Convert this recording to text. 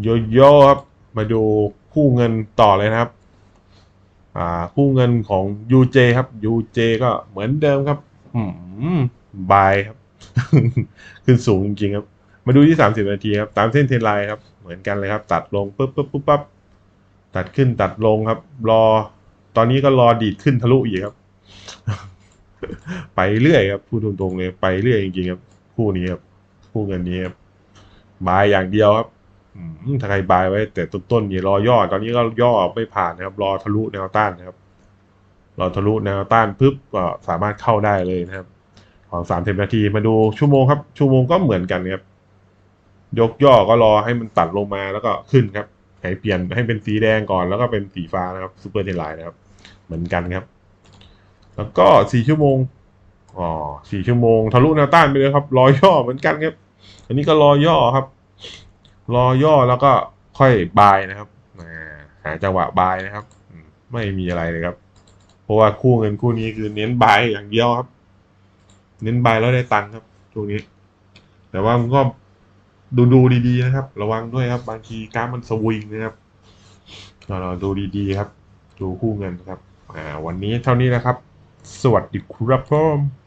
โยโย่ครับมาดูคู่เงินต่อเลยนะครับ อ่า คู่เงินของ UJ ครับ UJ ก็เหมือนเดิมครับ อืมบายครับ ขึ้นสูงจริงๆครับ มาดูที่ 30 นาทีครับ ตามเส้นเทรนไลน์ครับ เหมือนกันเลยครับ ตัดลงปุ๊บปุ๊บปุ๊บปั๊บตัดขึ้นตัดลงครับ รอ ตอนนี้ก็รอดีดขึ้นทะลุอีกครับ ไปเรื่อยครับพูดตรงๆเลย ไปเรื่อยจริงๆครับ คู่นี้ครับ คู่เงินนี้ครับบายอย่างเดียวครับ ถ้าใครบายไว้แต่ต้นๆนี่รอย่อ ตอนนี้ก็ย่อไม่ผ่านนะครับ รอทะลุแนวต้านนะครับ รอทะลุแนวต้านปุ๊บก็สามารถเข้าได้เลยนะครับ ของสามสิบนาทีมาดูชั่วโมงครับ ชั่วโมงก็เหมือนกันครับ ยกย่อก็รอให้มันตัดลงมาแล้วก็ขึ้นครับให้เปลี่ยนให้เป็นสีแดงก่อนแล้วก็เป็นสีฟ้านะครับซูเปอร์เทนไลน์นะครับ เหมือนกันครับ แล้วก็สี่ชั่วโมงอ๋อสี่ชั่วโมง ทะลุแนวต้านไปเลยครับ รอย่อเหมือนกันครับ อันนี้ก็รอย่อครับ รอย่อแล้วก็ค่อยบายนะครับหาจังหวะบายนะครับ ไม่มีอะไรเลยครับ เพราะว่าคู่เงินคู่นี้คือเน้นบายอย่างเดียวครับ เน้นบายแล้วได้ตังค์ครับช่วงนี้ แต่ว่ามันก็ดูดูดีๆนะครับ ระวังด้วยครับ บางทีกราฟมันสวิงนะครับเราเราดูดีๆครับ ดูคู่เงินครับ อ่า วันนี้เท่านี้นะครับ สวัสดีครับผม